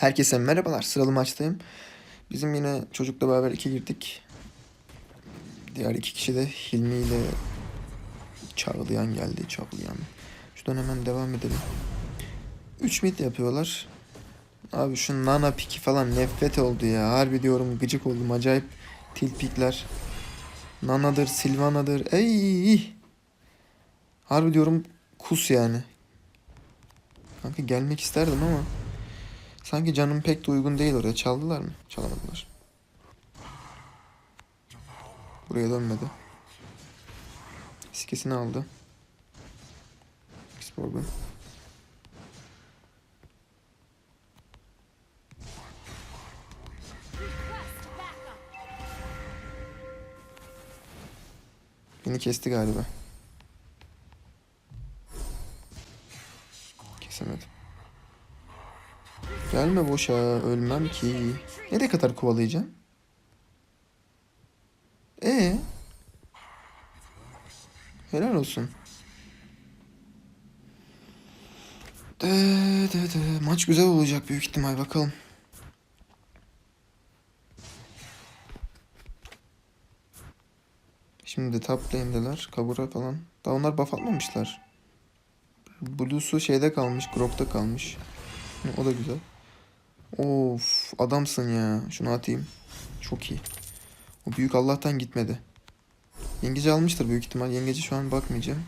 Herkese merhabalar. Sıralı maçtayım. Bizim yine çocukla beraber iki girdik. Diğer iki kişi de Hilmi ile Çağlayan geldi. Çağlayan. Şuradan hemen devam edelim. 3 mid yapıyorlar. Abi şu nana piki falan nefret oldu ya. Harbi diyorum gıcık oldum. Acayip tilpikler. Nana'dır, Silvana'dır. Ey! Harbi diyorum kus yani. Kanka gelmek isterdim ama sanki canım pek de uygun değil oraya. Çaldılar mı? Çalamadılar. Buraya dönmedi. Sikesini aldı. Xborg'un. Beni kesti galiba. Gelme boşa ölmem ki. Nereye kadar kovalayacağım? E Helal olsun. De, de, de. Maç güzel olacak büyük ihtimal bakalım. Şimdi top lane'deler. Kabura falan. Daha onlar buff atmamışlar. Blue'su şeyde kalmış. Grok'ta kalmış. O da güzel. Of adamsın ya. Şunu atayım. Çok iyi. O büyük Allah'tan gitmedi. Yengeci almıştır büyük ihtimal. Yengeci şu an bakmayacağım.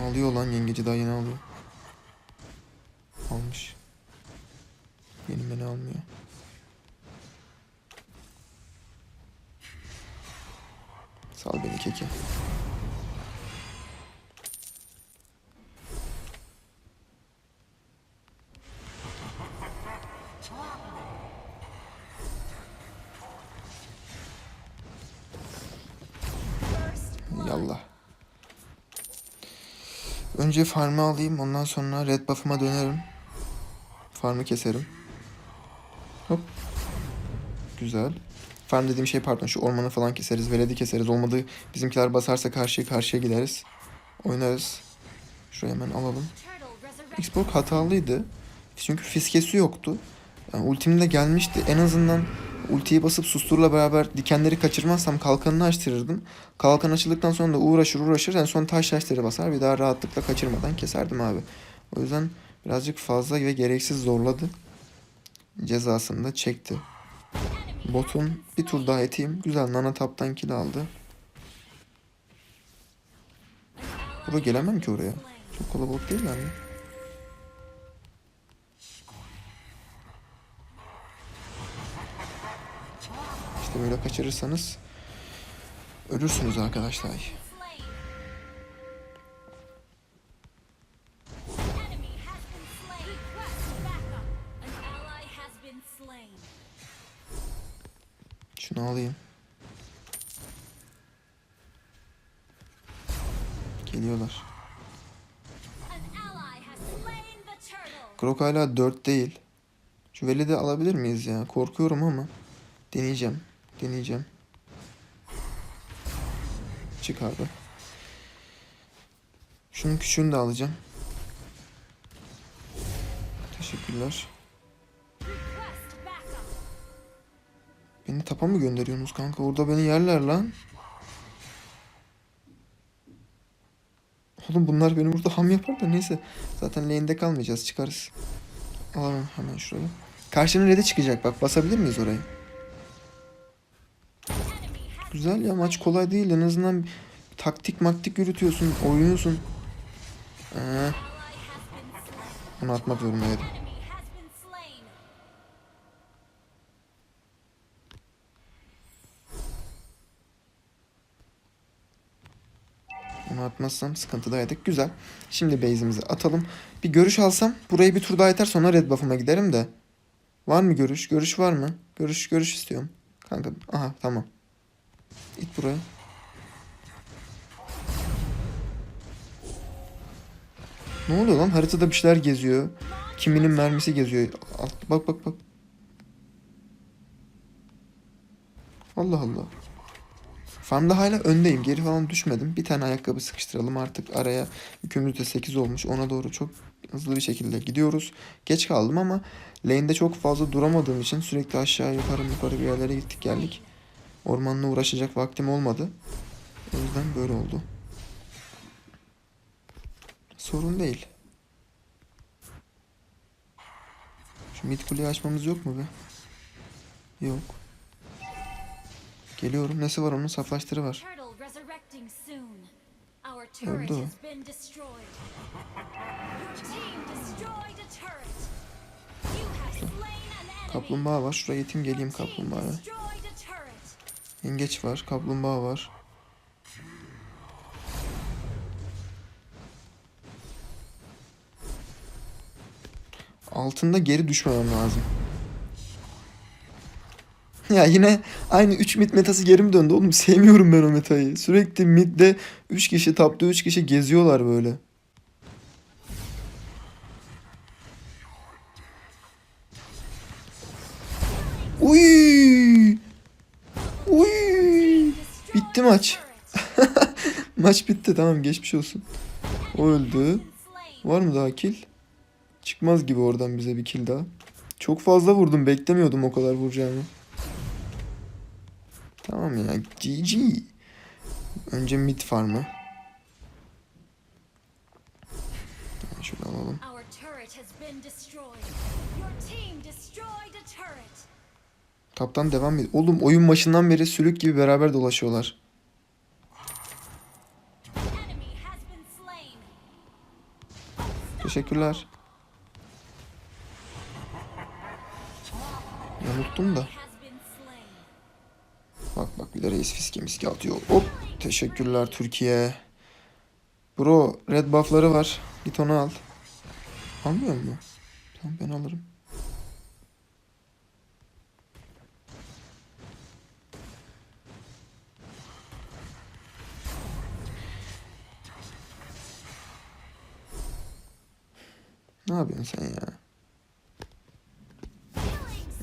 Ağlıyor lan yengeci daha yeni alıyor. Almış. Benim beni almıyor. Sal beni keke. Önce farmı alayım ondan sonra red buff'ıma dönerim. Farmı keserim. Hop. Güzel. Farm dediğim şey pardon şu ormanı falan keseriz. Veledi keseriz. Olmadı bizimkiler basarsa karşıya karşıya gideriz. Oynarız. Şurayı hemen alalım. Xbox hatalıydı. Çünkü fiskesi yoktu. Yani ultim de gelmişti. En azından ultiyi basıp susturla beraber dikenleri kaçırmazsam kalkanını açtırırdım. Kalkan açıldıktan sonra da uğraşır uğraşır. En son taş taşları basar. Bir daha rahatlıkla kaçırmadan keserdim abi. O yüzden birazcık fazla ve gereksiz zorladı. Cezasını da çekti. Botun bir tur daha eteyim. Güzel nana taptan kill aldı. Burada gelemem ki oraya. Çok kalabalık değil mi? İşte böyle kaçırırsanız ölürsünüz arkadaşlar. Şunu alayım. Geliyorlar. Grok hala 4 değil. Şu veli de alabilir miyiz ya? Korkuyorum ama. Deneyeceğim. Deneyeceğim. Çıkardı. Şunun küçüğünü de alacağım. Teşekkürler. Beni tapa mı gönderiyorsunuz kanka? Orada beni yerler lan. Oğlum bunlar beni burada ham yapar da neyse. Zaten lane'de kalmayacağız. Çıkarız. Alalım hemen şurayı. Karşının red'e çıkacak bak. Basabilir miyiz orayı? Güzel ya maç kolay değil. En azından taktik maktik yürütüyorsun. Oynuyorsun. Ee, bunu atmak zorundaydım. Onu atmazsam sıkıntıdaydık. Güzel. Şimdi base'imizi atalım. Bir görüş alsam burayı bir tur daha yeter sonra red buff'ıma giderim de. Var mı görüş? Görüş var mı? Görüş görüş istiyorum. Kanka aha tamam. İt buraya. Ne oluyor lan? Haritada bir şeyler geziyor. Kiminin mermisi geziyor. Alt, bak bak bak. Allah Allah. Farmda hala öndeyim. Geri falan düşmedim. Bir tane ayakkabı sıkıştıralım artık araya. Yükümüz de 8 olmuş. Ona doğru çok hızlı bir şekilde gidiyoruz. Geç kaldım ama lane'de çok fazla duramadığım için sürekli aşağı yukarı yukarı bir yerlere gittik geldik. Ormanla uğraşacak vaktim olmadı. O yüzden böyle oldu. Sorun değil. Şu mid kuleyi açmamız yok mu be? Yok. Geliyorum. Nesi var onun? Saflaştırı var. Öldü. enemy. Kaplumbağa var. Şuraya yetim geleyim kaplumbağaya. Yengeç var. Kaplumbağa var. Altında geri düşmemem lazım. Ya yine aynı 3 mid metası geri mi döndü oğlum? Sevmiyorum ben o metayı. Sürekli midde 3 kişi, tapta 3 kişi geziyorlar böyle. Uy! Bitti maç. Maç bitti tamam geçmiş olsun. O öldü. Var mı daha kill? Çıkmaz gibi oradan bize bir kill daha. Çok fazla vurdum beklemiyordum o kadar vuracağımı. Tamam ya GG. Önce mid farmı. Şöyle alalım. Taptan devam et. Oğlum oyun başından beri sülük gibi beraber dolaşıyorlar. Teşekkürler. Unuttum da. Bak bak bir de reis fiske miske atıyor. Hop. Teşekkürler Türkiye. Bro red buff'ları var. Git onu al. Almıyor mu? Tamam ben alırım. Yapıyorsun sen ya?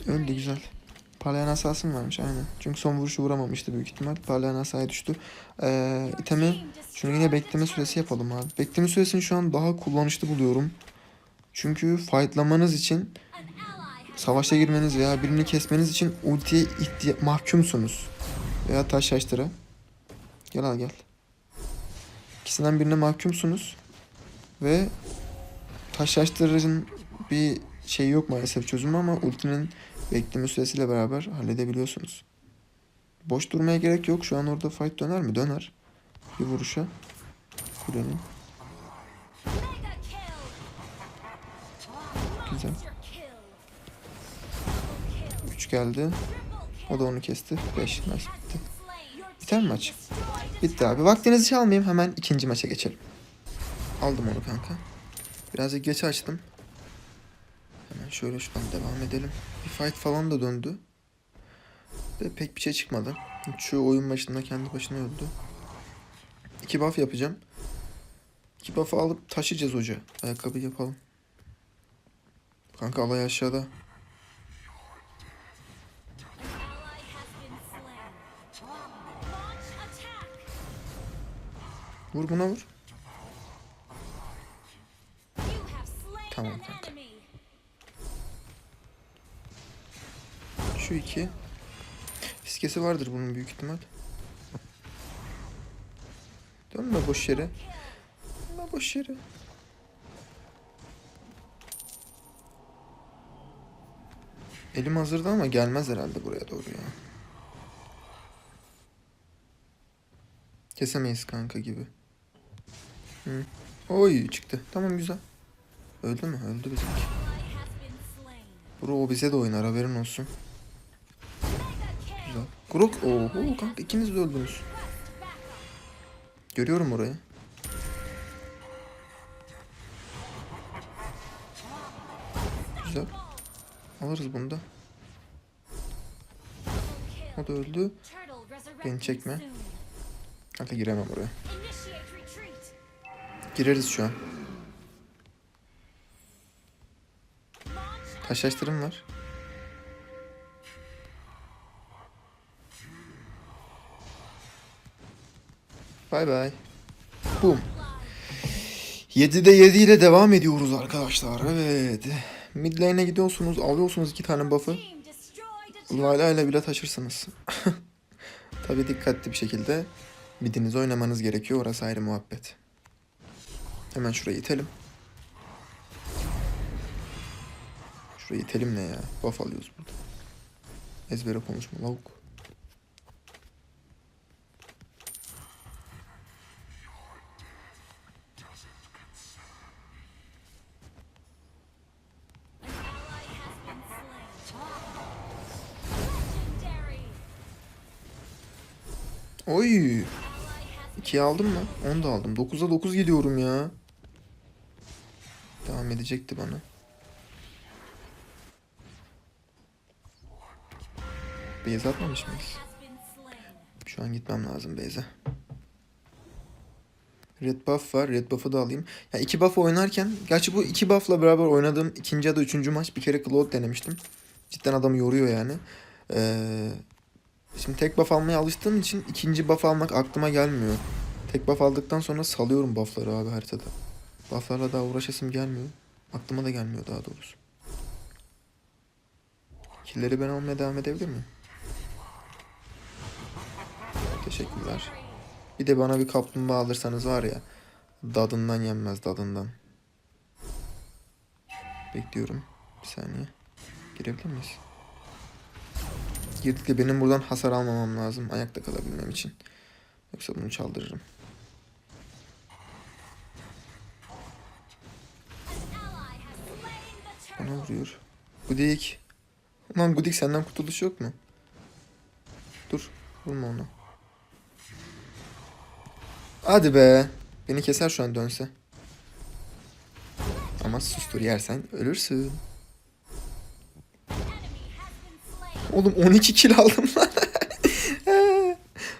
Öldü güzel. Parlayan asası mı varmış aynen. Çünkü son vuruşu vuramamıştı büyük ihtimal. Parlayan asaya düştü. Ee, itemi şunu yine bekleme süresi yapalım abi. Bekleme süresini şu an daha kullanışlı buluyorum. Çünkü fightlamanız için savaşa girmeniz veya birini kesmeniz için ultiye mahkumsunuz. Veya taş yaştıra. Gel al gel. İkisinden birine mahkumsunuz. Ve taş yaştırıcın bir şey yok maalesef çözümü ama ultinin bekleme süresiyle beraber halledebiliyorsunuz. Boş durmaya gerek yok. Şu an orada fight döner mi? Döner. Bir vuruşa. Kulenin. Güzel. Monster kill. Double kill. 3 geldi. O da onu kesti. 5. Nice. Bitti. Biter mi maç? Bitti abi. Vaktinizi çalmayayım. Hemen ikinci maça geçelim. Aldım onu kanka. Birazcık geç açtım. Hemen şöyle şuradan devam edelim. Bir fight falan da döndü. De pek bir şey çıkmadı. Şu oyun başında kendi başına öldü. İki buff yapacağım. İki buff'ı alıp taşıyacağız hoca. Ayakkabı yapalım. Kanka alay aşağıda. Vur buna vur. Tamam an kanka. Şu iki. Fiskesi vardır bunun büyük ihtimal. Dönme boş yere. Dönme boş yere. Elim hazırdı ama gelmez herhalde buraya doğru ya. Kesemeyiz kanka gibi. Hı. Oy çıktı. Tamam güzel. Öldü mü? Öldü bizimki. Bro o bize de oynar haberin olsun. Güzel. Grok. Oho kanka ikiniz de öldünüz. Görüyorum orayı. Güzel. Alırız bunu da. O da öldü. Beni çekme. Kanka giremem oraya. Gireriz şu an. Taşlaştırım var. Bay bay. Boom. 7'de 7 ile devam ediyoruz arkadaşlar. Evet. Mid lane'e gidiyorsunuz. Alıyorsunuz iki tane buff'ı. Layla ile bile taşırsınız. Tabi dikkatli bir şekilde midinizi oynamanız gerekiyor. Orası ayrı muhabbet. Hemen şurayı itelim. Şurayı itelim ne ya? Buff alıyoruz burada. Ezbere konuşma lavuk. Oy! Ally has 2'yi aldım mı? 10 da aldım. 9'a 9 gidiyorum ya. Devam edecekti bana. Beyaz atmamış mıyız? Şu an gitmem lazım Beyze. Red buff var. Red buff'ı da alayım. Ya iki buff oynarken, gerçi bu iki buff'la beraber oynadığım ikinci ya da üçüncü maç bir kere Claude denemiştim. Cidden adamı yoruyor yani. Ee, şimdi tek buff almaya alıştığım için ikinci buff almak aklıma gelmiyor. Tek buff aldıktan sonra salıyorum buff'ları abi haritada. Buff'larla daha uğraşasım gelmiyor. Aklıma da gelmiyor daha doğrusu. Killleri ben almaya devam edebilir miyim? Teşekkürler. Bir de bana bir kaplumbağa alırsanız var ya dadından yenmez dadından. Bekliyorum. Bir saniye. Girebilir miyiz? Girdik de benim buradan hasar almamam lazım ayakta kalabilmem için. Yoksa bunu çaldırırım. Bana vuruyor. Gudik. Ulan Gudik senden kurtuluş yok mu? Dur. Vurma onu. Hadi be. Beni keser şu an dönse. Ama sustur yersen ölürsün. Oğlum 12 kill aldım lan.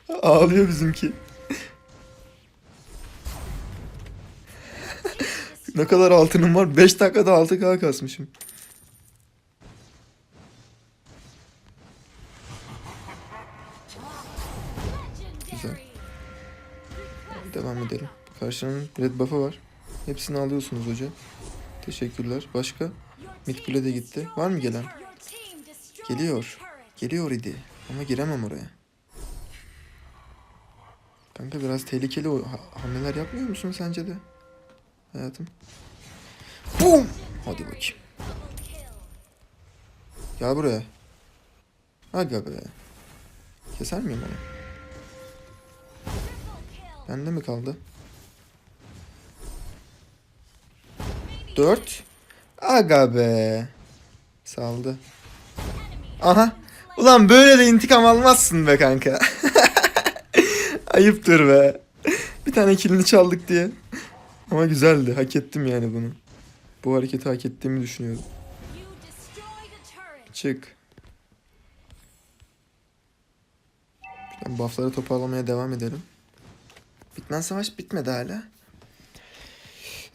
Ağlıyor bizimki. ne kadar altınım var? 5 dakikada 6k kasmışım. Karşının red buff'ı var. Hepsini alıyorsunuz hoca. Teşekkürler. Başka? Mid de gitti. Var mı gelen? Geliyor. Geliyor idi. Ama giremem oraya. Kanka biraz tehlikeli hamleler yapmıyor musun sence de? Hayatım. Boom! Hadi bakayım. Gel buraya. Aga be. Keser miyim onu? Bende mi kaldı? Dört. Aga be. Saldı. Aha. Ulan böyle de intikam almazsın be kanka. Ayıptır be. Bir tane kilini çaldık diye. Ama güzeldi. Hak ettim yani bunu. Bu hareketi hak ettiğimi düşünüyorum. Çık. Buffları toparlamaya devam edelim. Bitmen savaş bitmedi hala.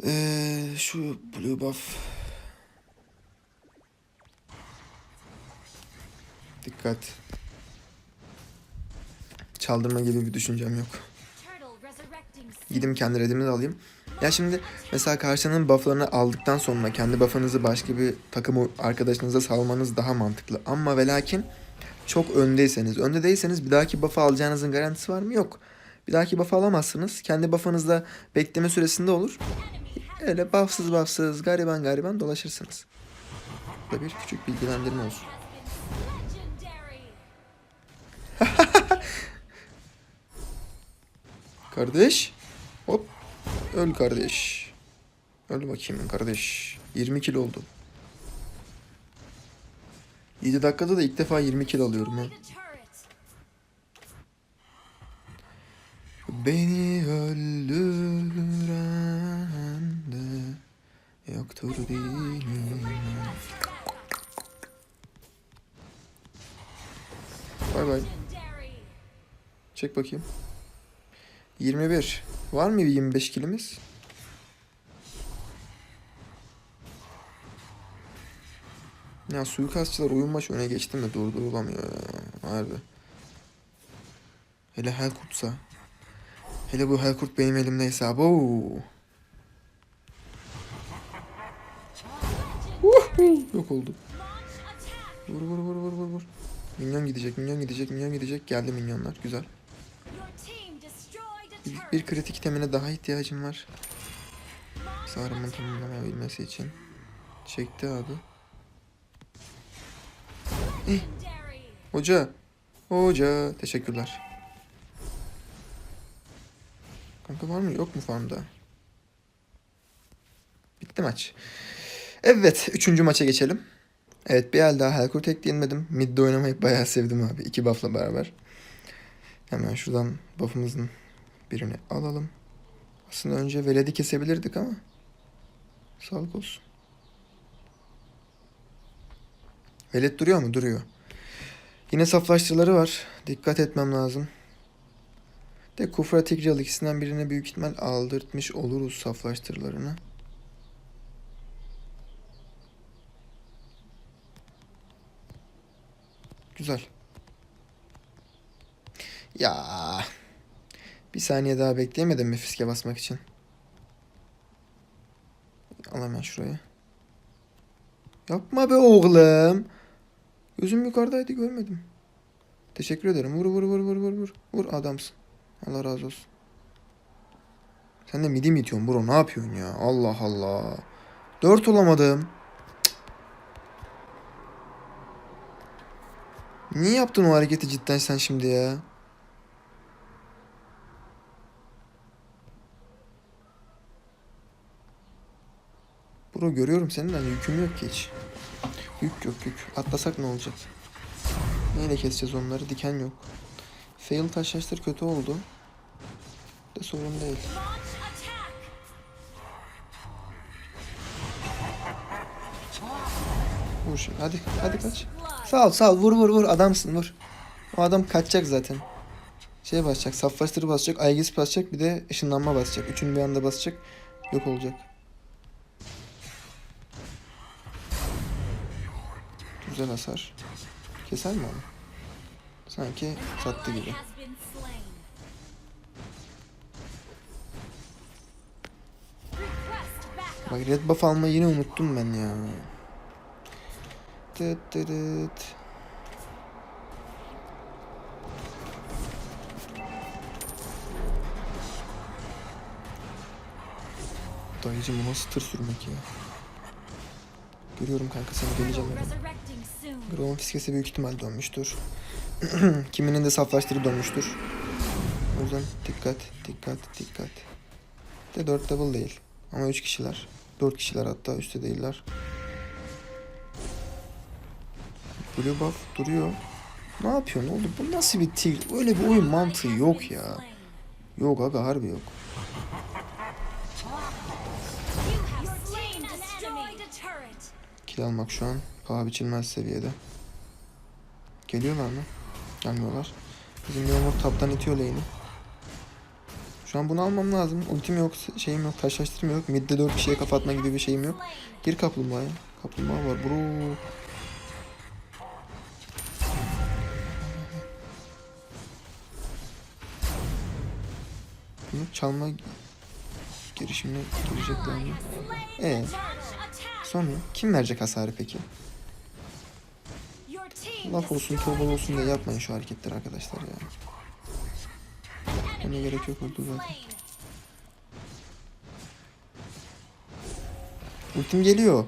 Ee, şu blue buff. Dikkat. Çaldırma gibi bir düşüncem yok. Gidip kendi redimi alayım. Ya şimdi mesela karşının bufflarını aldıktan sonra kendi buff'ınızı başka bir takım arkadaşınıza salmanız daha mantıklı. Ama ve lakin çok öndeyseniz, önde değilseniz bir dahaki buff'ı alacağınızın garantisi var mı? Yok. Bir dahaki buff'ı alamazsınız. Kendi buff'ınızda bekleme süresinde olur. Öyle buff'sız buff'sız gariban gariban dolaşırsınız. Bu da bir küçük bilgilendirme olsun. Kardeş. Hop. Öl kardeş. Öl bakayım kardeş. 20 kilo oldu. 7 dakikada da ilk defa 20 kilo alıyorum ha. Beni öldüren yoktur benim. Bay bay. Çek bakayım. 21. Var mı bir 25 kilimiz? Ya suikastçılar oyun başı öne geçti mi durdurulamıyor ya. Harbi. Hele Helkurt'sa. Hele bu Helkurt benim elimdeyse abo. Yok oldu. Vur vur vur vur vur vur. Minyon gidecek, minyon gidecek, minyon gidecek. Geldi minyonlar. Güzel. Bir, bir kritik itemine daha ihtiyacım var. Sarımın tamamlanabilmesi için. Çekti abi. Legendary. Hoca. Hoca. Teşekkürler. Kanka var mı? Yok mu farmda? Bitti maç. Evet. Üçüncü maça geçelim. Evet bir el daha Helkurt ekleyemedim. Mid'de oynamayı bayağı sevdim abi. İki buff'la beraber. Hemen şuradan buff'ımızın birini alalım. Aslında önce Veled'i kesebilirdik ama. Sağlık olsun. Veled duruyor mu? Duruyor. Yine saflaştırıları var. Dikkat etmem lazım. De Kufra Tigreal ikisinden birine büyük ihtimal aldırtmış oluruz saflaştırılarını. Güzel. Ya. Bir saniye daha bekleyemedim mi fiske basmak için? Al hemen şuraya. Yapma be oğlum. Gözüm yukarıdaydı görmedim. Teşekkür ederim. Vur vur vur vur vur vur. Vur adamsın. Allah razı olsun. Sen de midi mi itiyorsun bro? Ne yapıyorsun ya? Allah Allah. Dört olamadım. Niye yaptın o hareketi cidden sen şimdi ya? Bro görüyorum senin hani yüküm yok ki hiç. Yük yok yük. Atlasak ne olacak? Neyle keseceğiz onları? Diken yok. Fail taşlaştır kötü oldu. De sorun değil. Vur şimdi. Hadi hadi kaç. Sağ ol sağ ol. Vur vur vur. Adamsın vur. O adam kaçacak zaten. Şey basacak. Saflaştırı basacak. Aegis basacak. Bir de ışınlanma basacak. Üçünü bir anda basacak. Yok olacak. Güzel hasar. Keser mi onu? Sanki sattı gibi. Bak red buff almayı yine unuttum ben ya. Tıt tıt tıt. Dayıcım bu nasıl tır sürmek ya? Görüyorum kanka seni geleceğim soon. Grow'un fiskesi büyük ihtimal dönmüştür. Kiminin de saflaştırı dönmüştür. O yüzden dikkat, dikkat, dikkat. De 4 double değil. Ama 3 kişiler. 4 kişiler hatta üstte değiller. Blue buff duruyor. Ne yapıyorsun oğlum? Bu nasıl bir tigr? Öyle bir oyun mantığı yok ya. Yok aga harbi yok. Kill almak şu an paha biçilmez seviyede. Geliyorlar mı? Gelmiyorlar. Bizim Leonor taptan itiyor lane'i. Şu an bunu almam lazım. Ultim yok, şeyim yok, taşlaştırma yok. Midde 4 kişiye kafa atma gibi bir şeyim yok. Gir kaplumbağaya. Kaplumbağa var bro. Bunu çalma girişimine girecekler mi? Ee, sonra kim verecek hasarı peki? Laf olsun, a olsun turret. yapmayın şu hareketleri arkadaşlar ya. Ona gerek yok, öldü zaten. Ultim geliyor.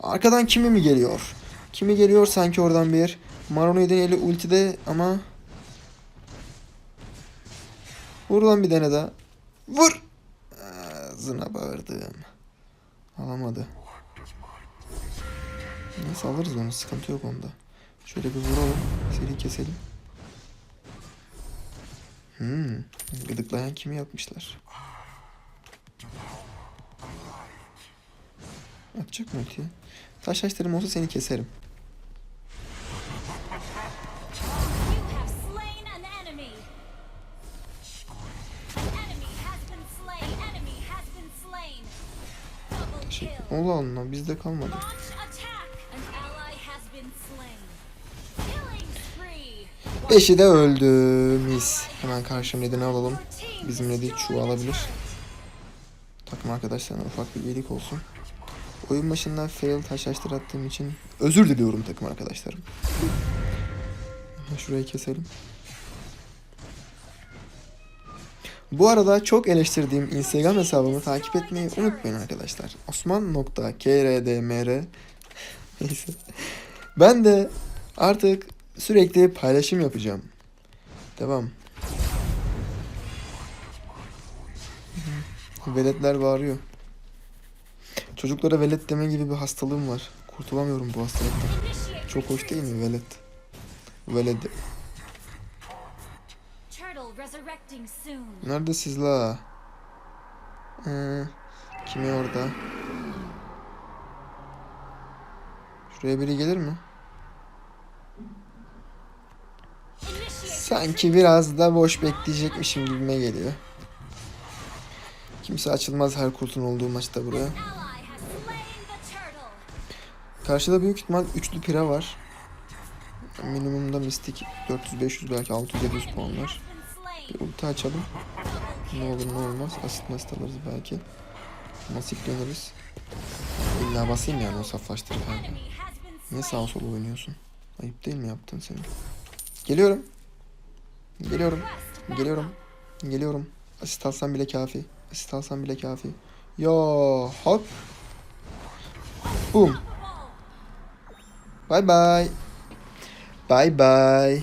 Arkadan kimi mi geliyor? Kimi geliyor sanki oradan bir. Maronoid'in eli ultide ama... Vur lan bir tane daha. Vur! Ağzına bağırdım. Alamadı. Neyse alırız onu. Sıkıntı yok onda. Şöyle bir vuralım. Seri keselim. Hmm. Gıdıklayan kimi yapmışlar? Atacak mı ultiyi? Taş açtırım olsa seni keserim. Allah Allah bizde kalmadı. Beşi de öldü. Mis. Hemen karşım nedeni alalım. Bizim Reddit şu alabilir. Takım arkadaşlarına ufak bir iyilik olsun. Oyun başından fail taşlaştır attığım için özür diliyorum takım arkadaşlarım. Şurayı keselim. Bu arada çok eleştirdiğim Instagram hesabımı takip etmeyi unutmayın arkadaşlar. Osman.krdmr Neyse. Ben de artık sürekli paylaşım yapacağım. Devam. Veletler bağırıyor. Çocuklara velet deme gibi bir hastalığım var. Kurtulamıyorum bu hastalıktan. Çok hoş değil mi velet? Veled. Nerede siz la? Ee, kimi orada? Şuraya biri gelir mi? Sanki biraz da boş bekleyecekmişim gibime geliyor. Kimse açılmaz her kurtun olduğu maçta buraya. Karşıda büyük ihtimal üçlü pira var. Minimumda mistik 400-500 belki 600-700 puan var. Bir ulti açalım. Ne olur ne olmaz. Asit masit alırız belki. Nasip döneriz. İlla basayım yani o saflaştırıp kanka. Niye sağa sola oynuyorsun? Ayıp değil mi yaptın seni? Geliyorum. Geliyorum. Geliyorum. Geliyorum. Asist alsam bile kafi. Asist alsam bile kafi. Yo hop. Boom. Bye bye. Bye bye.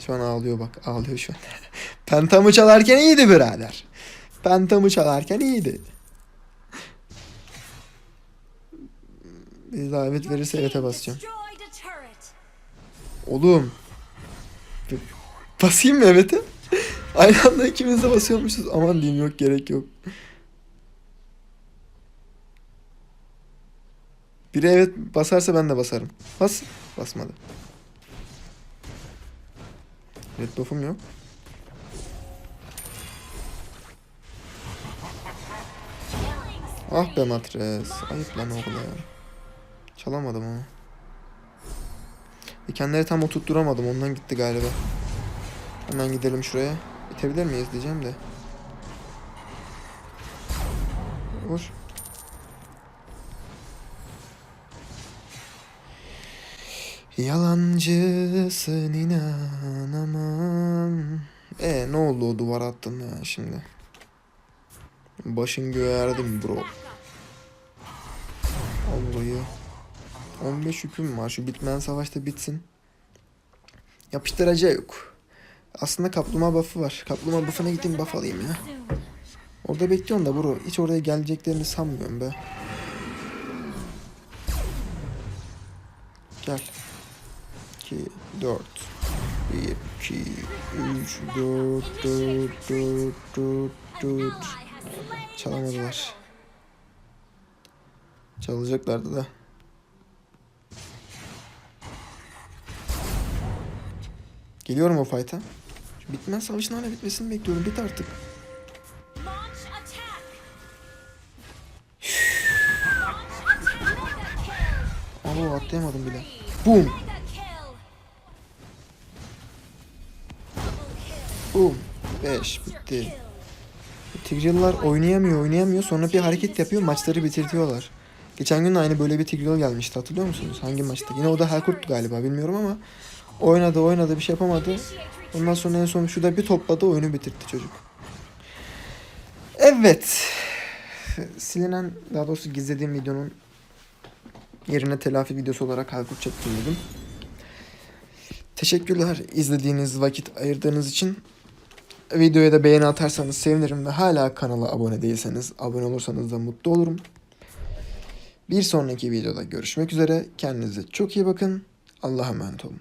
Şu an ağlıyor bak. Ağlıyor şu an. Pentamı çalarken iyiydi birader. Pentamı çalarken iyiydi. Bir davet verirse evete basacağım. Oğlum. Basayım mı evete? Aynı anda ikimiz de basıyormuşuz. Aman diyeyim yok gerek yok. Biri evet basarsa ben de basarım. Bas. Basmadı. Red buff'um yok. Ah be matres. Ayıp lan oğlum ya. Çalamadım ama. Dikenleri tam oturtturamadım. Ondan gitti galiba. Hemen gidelim şuraya. Bitebilir miyiz diyeceğim de. Vur. Yalancısın inanamam. E ne oldu o duvar attın ya şimdi? Başın göğe erdi mi bro? Al burayı. 15 yüküm var. Şu bitmeyen savaşta bitsin. Yapıştıracağı yok. Aslında kaplumbağa buff'ı var. Kaplumbağa buff'ına gideyim buff alayım ya. Orada bekliyorum da bro. Hiç oraya geleceklerini sanmıyorum be. Gel. 2, 4. 1, 2, 3, 4, 4, 4, 4, 4. Çalamadılar. Çalacaklardı da. Geliyorum o fight'a. Bitmez savaşın hala bitmesini bekliyorum. Bit artık. Aa atlayamadım bile. Boom. Boom. 5 Monster bitti. Kill. Tigreal'lar oynayamıyor oynayamıyor sonra bir hareket yapıyor maçları bitirtiyorlar. Geçen gün aynı böyle bir Tigreal gelmişti hatırlıyor musunuz? Hangi maçta? Yine o da Helkurt'tu galiba bilmiyorum ama oynadı oynadı bir şey yapamadı. Ondan sonra en son şu da bir topladı oyunu bitirtti çocuk. Evet. Silinen daha doğrusu gizlediğim videonun yerine telafi videosu olarak Helkurt çektim dedim. Teşekkürler izlediğiniz vakit ayırdığınız için. Videoya da beğeni atarsanız sevinirim ve hala kanala abone değilseniz abone olursanız da mutlu olurum. Bir sonraki videoda görüşmek üzere. Kendinize çok iyi bakın. Allah'a emanet olun.